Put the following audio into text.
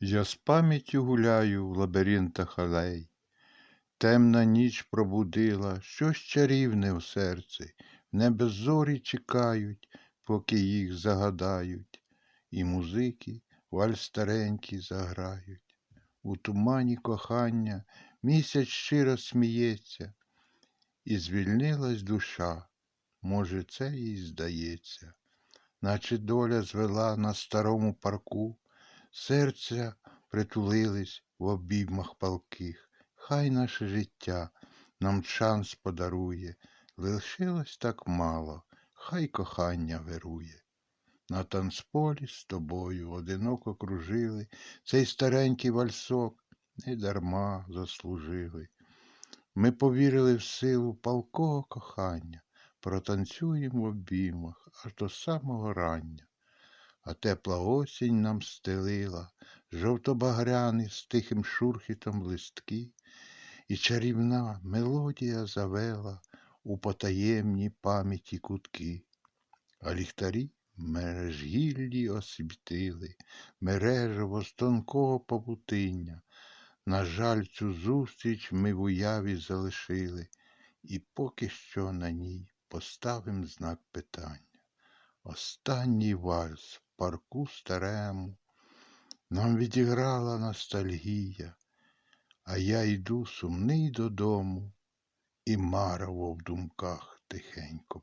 Я з пам'яттю гуляю в лабіринтах алей. Темна ніч пробудила щось чарівне в серці, в небе зорі чекають, поки їх загадають, і музики вальс старенький заграють. У тумані кохання місяць щиро сміється, і звільнилась душа, може, це їй здається, наче доля звела на старому парку, серця притулились в обіймах палких. Хай наше життя нам шанс подарує, лишилось так мало, хай кохання вирує. На танцполі з тобою одиноко кружили, цей старенький вальсок не дарма заслужили. Ми повірили в силу палкого кохання, протанцюємо в обіймах аж до самого рання. А тепла осінь нам стелила, жовто-багряний з тихим шурхітом листки, і чарівна мелодія завела у потаємні пам'яті кутки, а ліхтарі мережгіллі освітили, мережево з тонкого павутиння. На жаль, цю зустріч ми в уяві залишили, і поки що на ній поставим знак питання. Останній вальс в парку старему нам відіграла ностальгія, а я йду сумний додому і марево в думках тихенько.